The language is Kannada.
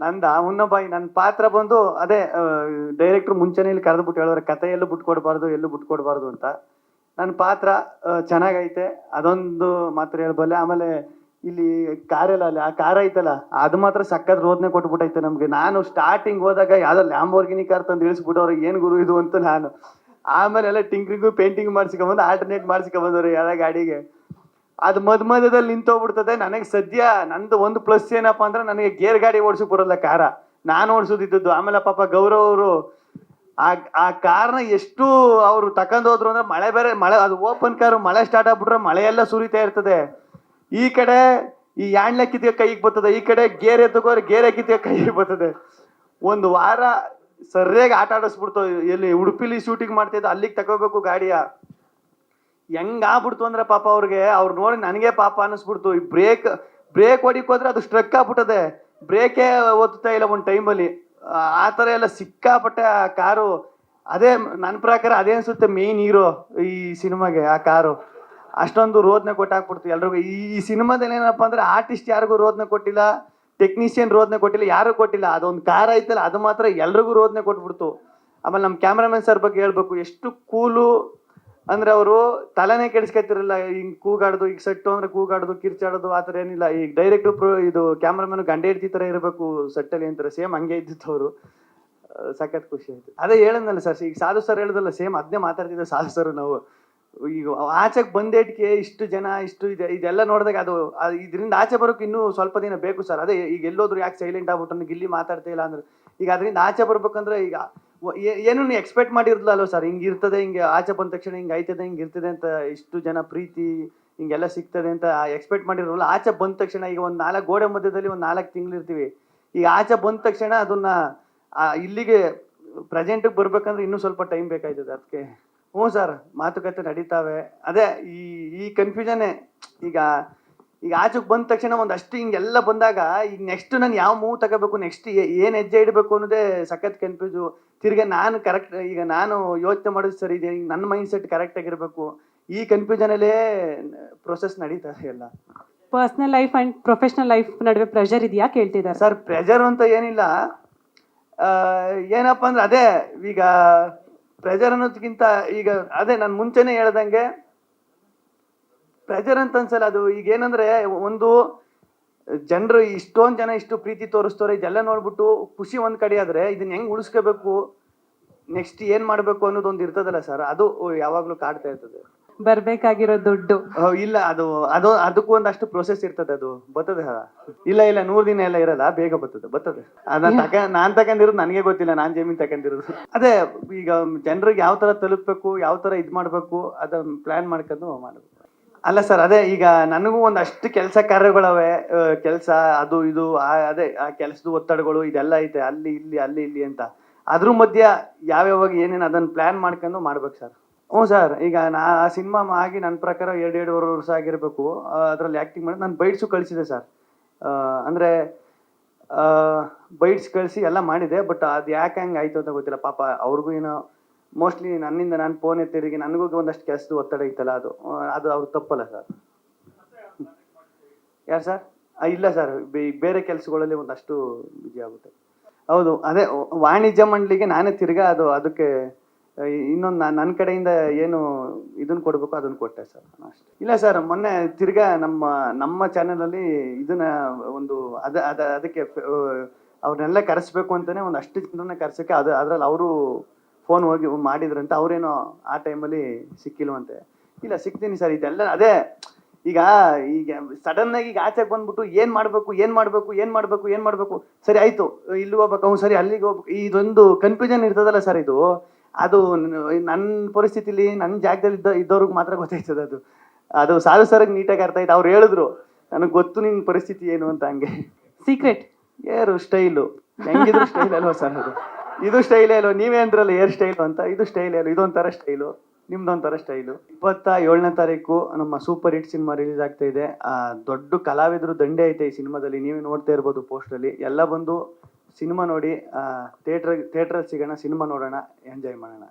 ನಂದ ಮುನ್ನಬಾಯಿ ನನ್ನ ಪಾತ್ರ ಬಂದು ಅದೇ ಡೈರೆಕ್ಟರ್ ಮುಂಚೆನೇ ಇಲ್ಲಿ ಕರೆದ್ಬಿಟ್ಟು ಹೇಳೋರೆ ಕತೆ ಎಲ್ಲೂ ಬಿಟ್ಕೊಡ್ಬಾರ್ದು ಎಲ್ಲೂ ಬಿಟ್ಕೊಡ್ಬಾರ್ದು ಅಂತ. ನನ್ನ ಪಾತ್ರ ಚೆನ್ನಾಗೈತೆ. ಅದೊಂದು ಮಾತ್ರ ಹೇಳ್ಬಲ್ಲೆ. ಆಮೇಲೆ ಇಲ್ಲಿ ಕಾರೆಲ್ಲ ಅಲ್ಲಿ, ಆ ಕಾರ್ ಐತಲ್ಲ, ಅದು ಮಾತ್ರ ಸಕ್ಕತ್ ರೋದನೆ ಕೊಟ್ಬಿಟ್ಟೈತೆ ನಮಗೆ. ನಾನು ಸ್ಟಾರ್ಟಿಂಗ್ ಹೋದಾಗ ಯಾವ್ದೋ ಲ್ಯಾಂಬೋರ್ಗಿನಿ ಕಾರ್ ತಂದು ಇಳಿಸ್ಬಿಟ್ಟವ್ರೆ, ಏನು ಗುರು ಇದು ಅಂತ ನಾನು. ಆಮೇಲೆ ಎಲ್ಲ ಟಿಂಕ್ರಿಂಗು ಪೇಂಟಿಂಗ್ ಮಾಡಿಸ್ಕೊಂಬಂದು ಆಲ್ಟರ್ನೇಟ್ ಮಾಡ್ಸ್ಕೊಂಬಂದವ್ರೆ ಯಾವ ಗಾಡಿಗೆ. ಅದು ಮಧ್ಯ ಮಧ್ಯದಲ್ಲಿ ನಿಂತೋಗ್ಬಿಡ್ತದೆ. ನನಗೆ ಸದ್ಯ ನಂದು ಒಂದು ಪ್ಲಸ್ ಏನಪ್ಪ ಅಂದ್ರೆ ನನಗೆ ಗೇರ್ ಗಾಡಿ ಓಡಿಸಕ್ ಬರೋಲ್ಲ ಕಾರ. ನಾನು ಓಡಿಸೋದಿದ್ದದ್ದು. ಆಮೇಲೆ ಪಾಪ ಗೌರವ್ ಅವರು ಆ ಆ ಕಾರ್ನ ಎಷ್ಟು ಅವರು ತಕೊಂಡೋದ್ರು ಅಂದ್ರೆ ಮಳೆ ಬೇರೆ, ಮಳೆ, ಅದು ಓಪನ್ ಕಾರ್ ಮಳೆ ಸ್ಟಾರ್ಟ್ ಆಗ್ಬಿಟ್ರೆ ಮಳೆ ಎಲ್ಲ ಸುರಿತಾ ಇರ್ತದೆ. ಈ ಕಡೆ ಈ ಯಾಂಡ್ಲೆ ಕಿತ್ತಿಗೆ ಕೈಗೆ ಬರ್ತದೆ. ಈ ಕಡೆ ಗೇರ್ ಎತ್ತಕೋರೆ ಗೇರೆ ಕಿತ್ತಿಗೆ ಕೈಗೆ ಬರ್ತದೆ. ಒಂದು ವಾರ ಸರಿಯಾಗಿ ಆಟ ಆಡಿಸ್ಬಿಡ್ತು. ಎಲ್ಲಿ ಉಡುಪಿಲಿ ಶೂಟಿಂಗ್ ಮಾಡ್ತಿದ್ದ ಅಲ್ಲಿಗೆ ತಗೋಬೇಕು ಗಾಡಿಯ. ಹೆಂಗ್ ಆಗ್ಬಿಡ್ತು ಅಂದ್ರೆ ಪಾಪ ಅವ್ರಿಗೆ, ಅವ್ರು ನೋಡಿ ನನಗೆ ಪಾಪ ಅನ್ನಿಸ್ಬಿಡ್ತು. ಈ ಬ್ರೇಕ್ ಬ್ರೇಕ್ ಹೊಡಿಕ್ ಹೋದ್ರೆ ಅದು ಸ್ಟ್ರಕ್ ಆಗ್ಬಿಟ್ಟದೆ. ಬ್ರೇಕೇ ಓದ್ತಾ ಇಲ್ಲ ಒಂದು ಟೈಮಲ್ಲಿ ಆ ಥರ ಎಲ್ಲ ಸಿಕ್ಕಾಪಟ್ಟೆ ಆ ಕಾರು, ಅದೇ ನನ್ನ ಪ್ರಕಾರ ಅದೇ ಅನ್ಸುತ್ತೆ ಮೇಯ್ನ್ ಹೀರೋ ಈ ಸಿನಿಮಾಗೆ, ಆ ಕಾರು. ಅಷ್ಟೊಂದು ರೋದನೆ ಕೊಟ್ಟಾಕ್ಬಿಡ್ತು ಎಲ್ರಿಗೂ. ಈ ಸಿನಿಮಾದಲ್ಲಿ ಏನಪ್ಪ ಅಂದ್ರೆ ಆರ್ಟಿಸ್ಟ್ ಯಾರಿಗೂ ರೋದನೆ ಕೊಟ್ಟಿಲ್ಲ ಟೆಕ್ನಿಷಿಯನ್ ರೋದನೆ ಕೊಟ್ಟಿಲ್ಲ, ಯಾರು ಕೊಟ್ಟಿಲ್ಲ. ಅದೊಂದು ಕಾರ್ ಐತಲ್ಲ, ಅದು ಮಾತ್ರ ಎಲ್ರಿಗೂ ರೋದನೆ ಕೊಟ್ಬಿಡ್ತು. ಆಮೇಲೆ ನಮ್ಮ ಕ್ಯಾಮ್ರಾಮನ್ ಸರ್ ಬಗ್ಗೆ ಹೇಳ್ಬೇಕು, ಎಷ್ಟು ಕೂಲು ಅಂದ್ರೆ ಅವರು ತಲೆನೇ ಕೆಡಿಸ್ಕೊತಿರಲಿಲ್ಲ. ಹಿಂಗ್ ಕೂಗಾಡೋದು, ಈಗ ಸೆಟ್ಟು ಅಂದ್ರೆ ಕೂಗಾಡೋದು, ಕಿರ್ಚಾಡೋದು ಆತರ ಏನಿಲ್ಲ. ಈಗ ಡೈರೆಕ್ಟ್ ಇದು ಕ್ಯಾಮ್ರಾಮನ್ ಗಂಡ ಹಿಡ್ತಿ ತರ ಇರಬೇಕು ಸೆಟ್ಟಲ್ಲಿ ಅಂತಾರೆ. ಸೇಮ್ ಹಂಗೆ ಇದ್ದಿತ್ತು ಅವರು. ಸಖತ್ ಖುಷಿ ಆಯ್ತು. ಅದೇ ಹೇಳಂದಲ್ಲ ಸರ್ ಈಗ ಸಾಧು ಸರ್ ಹೇಳ್ದಲ್ಲ ಸೇಮ್ ಅದನ್ನೇ ಮಾತಾಡ್ತಿದ್ದೆ ಸಾಧು ಸರ್ ನಾವು. ಈಗ ಆಚೆಗೆ ಬಂದೇಟ್ಗೆ ಇಷ್ಟು ಜನ, ಇಷ್ಟು ಇದೆ, ಇದೆಲ್ಲ ನೋಡಿದಾಗ ಅದು ಇದರಿಂದ ಆಚೆ ಬರೋಕೆ ಇನ್ನೂ ಸ್ವಲ್ಪ ದಿನ ಬೇಕು ಸರ್ ಅದೇ ಈಗ ಎಲ್ಲೋದ್ರು ಯಾಕೆ ಸೈಲೆಂಟ್ ಆಗ್ಬಿಟ್ಟು ಗಿಲ್ಲಿ ಮಾತಾಡ್ತಾ ಇಲ್ಲ ಅಂದ್ರೆ, ಈಗ ಅದರಿಂದ ಆಚೆ ಬರ್ಬೇಕಂದ್ರೆ ಈಗ ಏನು ನೀವು ಎಕ್ಸ್ಪೆಕ್ಟ್ ಮಾಡಿರ್ಲಲ್ವ ಸರ್ ಹಿಂಗೆ ಇರ್ತದೆ, ಹಿಂಗೆ ಆಚೆ ಬಂದ ತಕ್ಷಣ ಹಿಂಗೆ ಆಯ್ತದೆ, ಹಿಂಗೆ ಇರ್ತದೆ ಅಂತ ಇಷ್ಟು ಜನ ಪ್ರೀತಿ ಹಿಂಗೆಲ್ಲ ಸಿಗ್ತದೆ ಅಂತ ಎಕ್ಸ್ಪೆಕ್ಟ್ ಮಾಡಿರಲ್ಲ. ಆಚೆ ಬಂದ ತಕ್ಷಣ ಈಗ ಒಂದು ನಾಲ್ಕು ಗೋಡೆ ಮಧ್ಯದಲ್ಲಿ ಒಂದು ನಾಲ್ಕು ತಿಂಗಳು ಇರ್ತೀವಿ. ಈಗ ಆಚೆ ಬಂದ ತಕ್ಷಣ ಅದನ್ನ ಇಲ್ಲಿಗೆ ಪ್ರೆಸೆಂಟಿಗೆ ಬರ್ಬೇಕಂದ್ರೆ ಇನ್ನೂ ಸ್ವಲ್ಪ ಟೈಮ್ ಬೇಕಾಯ್ತದೆ ಅದಕ್ಕೆ ಹ್ಞೂ ಸರ್ ಮಾತುಕತೆ ನಡೀತಾವೆ. ಅದೇ ಈ ಈ ಕನ್ಫ್ಯೂಷನ್ನೇ ಈಗ ಈಗ ಆಚೆಗೆ ಬಂದ ತಕ್ಷಣ ಒಂದಷ್ಟು ಹಿಂಗೆಲ್ಲ ಬಂದಾಗ ಈಗ ನೆಕ್ಸ್ಟ್ ನಾನು ಯಾವ ಮೂವ್ ತಗೋಬೇಕು ನೆಕ್ಸ್ಟ್ ಏನು ಹೆಜ್ಜೆ ಇಡಬೇಕು ಅನ್ನೋದೇ ಸಖತ್ ಕನ್ಫ್ಯೂಸು ತಿರ್ಗಾ ನಾನು ಕರೆಕ್ಟ್ ಈಗ ನಾನು ಯೋಚನೆ ಮಾಡೋದು ಸರಿ ಇದೆ ಈಗ ನನ್ನ ಮೈಂಡ್ ಸೆಟ್ ಕರೆಕ್ಟ್ ಆಗಿರಬೇಕು. ಈ ಕನ್ಫ್ಯೂಷನಲ್ಲೇ ಪ್ರೊಸೆಸ್ ನಡೀತಾ ಎಲ್ಲ. Personal life and professional life ನಡುವೆ ಪ್ರೆಷರ್ ಇದೆಯಾ ಕೇಳ್ತಿದ್ದಾರೆ ಸರ್ ಪ್ರೆಷರ್ ಅಂತ ಏನಿಲ್ಲ. ಏನಪ್ಪ ಅಂದ್ರೆ ಅದೇ ಈಗ ಪ್ರೆಷರ್ ಅನ್ನೋದಕ್ಕಿಂತ ಈಗ ಅದೇ ನಾನು ಮುಂಚೆನೆ ಹೇಳ್ದಂಗೆ ಪ್ರೆಜರ್ ಅಂತ ಅನ್ಸಲ್ಲ ಅದು. ಈಗ ಏನಂದ್ರೆ ಒಂದು ಜನರು ಇಷ್ಟೊಂದು ಜನ ಇಷ್ಟು ಪ್ರೀತಿ ತೋರಿಸ್ತಾರೆ ಇದೆಲ್ಲ ನೋಡ್ಬಿಟ್ಟು ಖುಷಿ ಒಂದ್ ಕಡೆ ಆದ್ರೆ ಇದನ್ನ ಹೆಂಗ್ ಉಳಿಸ್ಕೋಬೇಕು ನೆಕ್ಸ್ಟ್ ಏನ್ ಮಾಡ್ಬೇಕು ಅನ್ನೋದು ಒಂದು ಇರ್ತದಲ್ಲ ಸರ್ ಅದು ಯಾವಾಗ್ಲೂ ಕಾಡ್ತಾ ಇರ್ತದೆ. ಬರ್ಬೇಕಾಗಿರೋ ದುಡ್ಡು. ಇಲ್ಲ ಅದು ಅದು ಅದಕ್ಕೂ ಒಂದಷ್ಟು ಪ್ರೊಸೆಸ್ ಇರ್ತದೆ ಅದು. ಬರ್ತದೆ. ಇಲ್ಲ ಇಲ್ಲ ನೂರ್ ದಿನ ಎಲ್ಲ ಇರಲ್ಲ ಬೇಗ ಬರ್ತದೆ ಬರ್ತದೆ. ಅದನ್ನ ತಕ ನಾನ್ ತಕೊಂಡಿರೋದು ನನಗೆ ಗೊತ್ತಿಲ್ಲ ನಾನ್ ಜಮೀನ್ ತಕೊಂಡಿರೋದು ಅದೇ ಈಗ ಜನರಿಗೆ ಯಾವ ತರ ತಲುಪಬೇಕು ಯಾವ ತರ ಇದ್ ಮಾಡ್ಬೇಕು ಅದನ್ನ ಪ್ಲಾನ್ ಮಾಡ್ಕೊಂಡು ಮಾಡ್ಬೇಕು. ಅಲ್ಲ ಸರ್, ಅದೇ ಈಗ ನನಗೂ ಒಂದಷ್ಟು ಕೆಲಸ ಕಾರ್ಯಗಳವೆ. ಕೆಲಸ ಅದು ಇದು, ಆ- ಅದೇ, ಆ ಕೆಲಸದ ಒತ್ತಡಗಳು ಇದೆಲ್ಲ ಐತೆ. ಅಲ್ಲಿ, ಇಲ್ಲಿ ಅಲ್ಲಿ, ಇಲ್ಲಿ ಅಂತ. ಅದ್ರ ಮಧ್ಯ ಯಾವ್ಯಾವಾಗ ಏನೇನು ಅದನ್ನ ಪ್ಲಾನ್ ಮಾಡ್ಕೊಂಡು ಮಾಡ್ಬೇಕು ಸರ್. ಹ್ಞೂ ಸರ್, ಈಗ ನಾ, ಆ ಸಿನಿಮಾ ಆಗಿ ನನ್ನ ಪ್ರಕಾರ ಎರಡು, ಎರಡೂವರೆ ವರ್ಷ ಆಗಿರಬೇಕು. ಅದರಲ್ಲಿ ಆ್ಯಕ್ಟಿಂಗ್ ಮಾಡಿ ನಾನು ಬೈಟ್ಸು ಕಳಿಸಿದೆ ಸರ್. ಅಂದರೆ ಬೈಟ್ಸ್ ಕಳಿಸಿ ಎಲ್ಲ ಮಾಡಿದೆ, ಬಟ್ ಅದು ಯಾಕೆ ಹಂಗೆ ಆಯಿತು ಅಂತ ಗೊತ್ತಿಲ್ಲ. ಪಾಪ ಅವ್ರಿಗೂ ಏನೋ ಮೋಸ್ಟ್ಲಿ ನನ್ನಿಂದ ನಾನು ಫೋನ್ ಎತ್ತಿರಿಗೆ ನನಗೂ ಒಂದಷ್ಟು ಕೆಲಸದ ಒತ್ತಡ ಇತ್ತಲ್ಲ ಅದು. ಅದು ಅವ್ರು ತಪ್ಪಲ್ಲ ಸರ್ ಯಾರು ಸರ್ ಇಲ್ಲ ಸರ್ ಬೇರೆ ಕೆಲಸಗಳಲ್ಲಿ ಒಂದಷ್ಟು ಬಿಜಿ ಆಗುತ್ತೆ ಹೌದು, ಅದೇ ವಾಣಿಜ್ಯ ಮಂಡಳಿಗೆ ನಾನೇ ತಿರ್ಗಾ ಅದು, ಅದಕ್ಕೆ ಇನ್ನೊಂದು ನನ್ನ ಕಡೆಯಿಂದ ಏನು ಇದನ್ನ ಕೊಡಬೇಕು ಅದನ್ನ ಕೊಟ್ಟೆ ಸರ್ ಅಷ್ಟೇ. ಇಲ್ಲ ಸರ್ ಮೊನ್ನೆ ತಿರ್ಗಾ ನಮ್ಮ ನಮ್ಮ ಚಾನಲಲ್ಲಿ ಇದನ್ನ ಒಂದು, ಅದ ಅದ, ಅದಕ್ಕೆ ಅವ್ರನ್ನೆಲ್ಲ ಕರೆಸ್ಬೇಕು ಅಂತಾನೆ ಒಂದು ಅಷ್ಟು ಜನರನ್ನ ಕರೆಸೋಕ್ಕೆ ಅದು, ಅದ್ರಲ್ಲಿ ಅವರು ಫೋನ್ ಹೋಗಿ ಮಾಡಿದ್ರಂತ ಅವ್ರೇನೋ ಆ ಟೈಮಲ್ಲಿ ಸಿಕ್ಕಿಲ್ವಂತೆ. ಇಲ್ಲ ಸಿಕ್ತೀನಿ ಸರ್ ಇದೆಲ್ಲ ಅದೇ ಈಗ ಈಗ ಸಡನ್ ಆಗಿ ಈಗ ಆಚೆಗೆ ಬಂದ್ಬಿಟ್ಟು ಏನ್ ಮಾಡ್ಬೇಕು ಏನ್ ಮಾಡ್ಬೇಕು ಏನ್ ಮಾಡ್ಬೇಕು ಏನ್ ಮಾಡ್ಬೇಕು? ಸರಿ ಆಯ್ತು ಇಲ್ಲಿ ಹೋಗ್ಬೇಕು ಅವ್ನು ಸರಿ ಅಲ್ಲಿಗೆ ಹೋಗ್ಬೇಕು. ಇದೊಂದು ಕನ್ಫ್ಯೂಷನ್ ಇರ್ತದಲ್ಲ ಸರ್ ಇದು. ಅದು ನನ್ನ ಪರಿಸ್ಥಿತಿಲಿ ನನ್ನ ಜಾಗದಲ್ಲಿ ಇದ್ದ ಇದ್ದವ್ರಿಗೆ ಮಾತ್ರ ಗೊತ್ತಾಯ್ತದ ಅದು. ಅದು ಸಾಲು ಸರಿಗೆ ನೀಟಾಗಿ ಅರ್ಥ ಆಯ್ತು. ಅವ್ರು ಹೇಳಿದ್ರು ನನಗೆ ಗೊತ್ತು ನಿನ್ನ ಪರಿಸ್ಥಿತಿ ಏನು ಅಂತ ಹಂಗೆ. ಸೀಕ್ರೆಟ್ ಏರು ಸ್ಟೈಲು ಹೆಂಗಿದ್ರು ಸ್ಟೈಲ್ ಅಲ್ವಾ ಸರ್ ಅದು. ಇದು ಸ್ಟೈಲ್ ಹೇಳು ನೀವೇ ಅಂದ್ರಲ್ಲ ಏರ್ ಸ್ಟೈಲು ಅಂತ. ಇದು ಸ್ಟೈಲ್ ಹೇಳು ಇದೊಂಥರ ಸ್ಟೈಲು ನಿಮ್ದೊಂಥರ ಸ್ಟೈಲು ಇಪ್ಪತ್ತ ಏಳನೇ ತಾರೀಕು ನಮ್ಮ ಸೂಪರ್ ಹಿಟ್ ಸಿನಿಮಾ ರಿಲೀಸ್ ಆಗ್ತಾ ಇದೆ. ದೊಡ್ಡ ಕಲಾವಿದರು ದಂಡೆ ಐತೆ ಈ ಸಿನಿಮಾದಲ್ಲಿ. ನೀವೇ ನೋಡ್ತಾ ಇರ್ಬೋದು ಪೋಸ್ಟಲ್ಲಿ ಎಲ್ಲ ಬಂದು ಸಿನಿಮಾ ನೋಡಿ ಥಿಯೇಟ್ರ್ ಥಿಯೇಟ್ರಲ್ಲಿ ಸಿಗೋಣ ಸಿನಿಮಾ ನೋಡೋಣ ಎಂಜಾಯ್ ಮಾಡೋಣ.